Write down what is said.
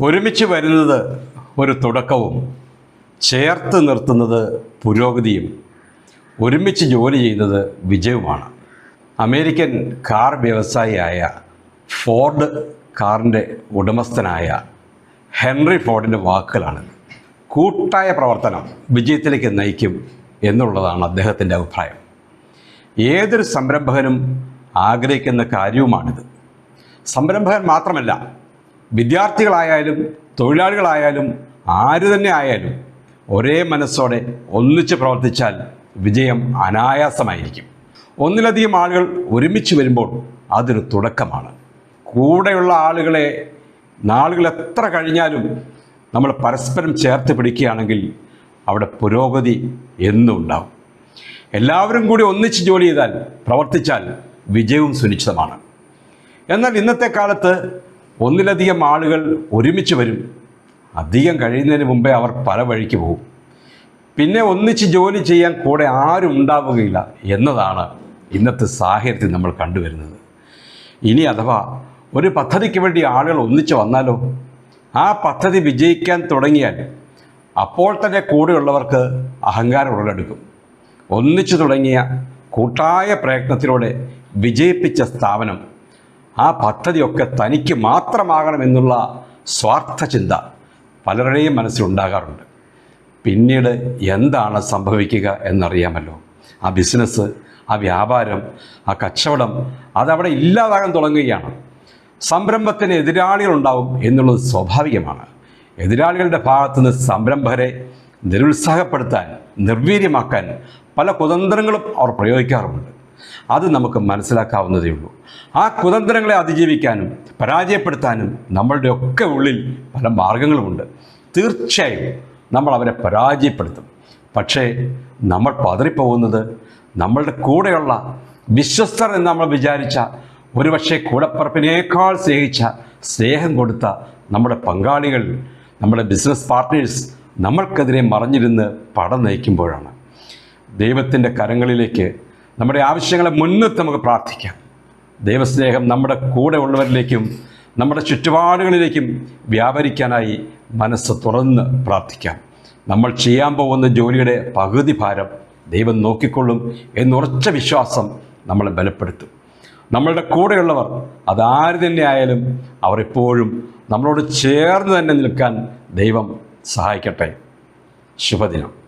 ഒരുമിച്ച് വരുന്നത് ഒരു തുടക്കവും ചേർത്ത് നിർത്തുന്നത് പുരോഗതിയും ഒരുമിച്ച് ജോലി ചെയ്യുന്നത് വിജയവുമാണ്. അമേരിക്കൻ കാർ വ്യവസായിയായ ഫോർഡ് കാറിന്റെ ഉടമസ്ഥനായ ഹെൻറി ഫോർഡിന്റെ വാക്കുകളാണ്. കൂട്ടായ പ്രവർത്തനം വിജയത്തിലേക്ക് നയിക്കും എന്നുള്ളതാണ് അദ്ദേഹത്തിന്റെ അഭിപ്രായം. ഏതൊരു സംരംഭകനും ആഗ്രഹിക്കുന്ന കാര്യവുമാണിത്. സംരംഭകൻ മാത്രമല്ല വിദ്യാർത്ഥികളായാലും തൊഴിലാളികളായാലും ആര് തന്നെ ആയാലും ഒരേ മനസ്സോടെ ഒന്നിച്ച് പ്രവർത്തിച്ചാൽ വിജയം അനായാസമായിരിക്കും. ഒന്നിലധികം ആളുകൾ ഒരുമിച്ച് വരുമ്പോൾ അതൊരു തുടക്കമാണ്. കൂടെയുള്ള ആളുകളെ നാളുകൾ എത്ര കഴിഞ്ഞാലും നമ്മൾ പരസ്പരം ചേർത്ത് പിടിക്കുകയാണെങ്കിൽ അവിടെ പുരോഗതി എന്നും ഉണ്ടാവും. എല്ലാവരും കൂടി ഒന്നിച്ച് ജോലി ചെയ്താൽ പ്രവർത്തിച്ചാൽ വിജയവും സുനിശ്ചിതമാണ്. എന്നാൽ ഇന്നത്തെ കാലത്ത് ഒന്നിലധികം ആളുകൾ ഒരുമിച്ച് വരും. അധികം കഴിയുന്നതിന് മുമ്പേ അവർ പല വഴിക്ക് പോകും. പിന്നെ ഒന്നിച്ച് ജോലി ചെയ്യാൻ കൂടെ ആരും ഉണ്ടാവുകയില്ല എന്നതാണ് ഇന്നത്തെ സാഹചര്യത്തിൽ നമ്മൾ കണ്ടുവരുന്നത്. ഇനി അഥവാ ഒരു പദ്ധതിക്ക് വേണ്ടി ആളുകൾ ഒന്നിച്ച് വന്നാലോ? ആ പദ്ധതി വിജയിക്കാൻ തുടങ്ങിയാൽ അപ്പോൾ തന്നെ കൂടെയുള്ളവർക്ക് അഹങ്കാരം ഉടലെടുക്കും. ഒന്നിച്ചു തുടങ്ങിയ കൂട്ടായ പ്രയത്നത്തിലൂടെ വിജയിപ്പിച്ച സ്ഥാപനം ആ പദ്ധതിയൊക്കെ തനിക്ക് മാത്രമാകണമെന്നുള്ള സ്വാർത്ഥ ചിന്ത പലരുടെയും മനസ്സിലുണ്ടാകാറുണ്ട്. പിന്നീട് എന്താണ് സംഭവിക്കുക എന്നറിയാമല്ലോ. ആ ബിസിനസ് ആ വ്യാപാരം ആ കച്ചവടം അതവിടെ ഇല്ലാതാകാൻ തുടങ്ങുകയാണ്. സംരംഭത്തിന് എതിരാളികളുണ്ടാവും എന്നുള്ളത് സ്വാഭാവികമാണ്. എതിരാളികളുടെ ഭാഗത്തു നിന്ന് സംരംഭകരെ നിരുത്സാഹപ്പെടുത്താൻ നിർവീര്യമാക്കാൻ പല കുതന്ത്രങ്ങളും അവർ പ്രയോഗിക്കാറുമുണ്ട്. അത് നമുക്ക് മനസ്സിലാക്കാവുന്നതേ ഉള്ളൂ. ആ കുതന്ത്രങ്ങളെ അതിജീവിക്കാനും പരാജയപ്പെടുത്താനും നമ്മളുടെ ഒക്കെ ഉള്ളിൽ പല മാർഗങ്ങളുമുണ്ട്. തീർച്ചയായും നമ്മൾ അവരെ പരാജയപ്പെടുത്തും. പക്ഷേ നമ്മൾ പതറിപ്പോകുന്നത് നമ്മളുടെ കൂടെയുള്ള വിശ്വസ്തർ എന്ന് നമ്മൾ വിചാരിച്ച ഒരുപക്ഷെ കൂടപ്പറപ്പിനേക്കാൾ സ്നേഹിച്ച സ്നേഹം കൊടുത്ത നമ്മുടെ പങ്കാളികൾ നമ്മുടെ ബിസിനസ് പാർട്ട്നേഴ്സ് നമ്മൾക്കെതിരെ മറഞ്ഞിരുന്ന് പടം നയിക്കുമ്പോഴാണ്. ദൈവത്തിന്റെ കരങ്ങളിലേക്ക് നമ്മുടെ ആവശ്യങ്ങളെ മുൻനിർത്തി നമുക്ക് പ്രാർത്ഥിക്കാം. ദൈവസ്നേഹം നമ്മുടെ കൂടെ ഉള്ളവരിലേക്കും നമ്മുടെ ചുറ്റുപാടുകളിലേക്കും വ്യാപരിക്കാനായി മനസ്സ് തുറന്ന് പ്രാർത്ഥിക്കാം. നമ്മൾ ചെയ്യാൻ പോകുന്ന ജോലിയുടെ പകുതി ഭാരം ദൈവം നോക്കിക്കൊള്ളും എന്നുറച്ച വിശ്വാസം നമ്മളെ ബലപ്പെടുത്തും. നമ്മളുടെ കൂടെയുള്ളവർ അതാര് തന്നെ ആയാലും അവർ എപ്പോഴും നമ്മളോട് ചേർന്ന് തന്നെ നിൽക്കാൻ ദൈവം സഹായിക്കട്ടെ. ശുഭദിനം.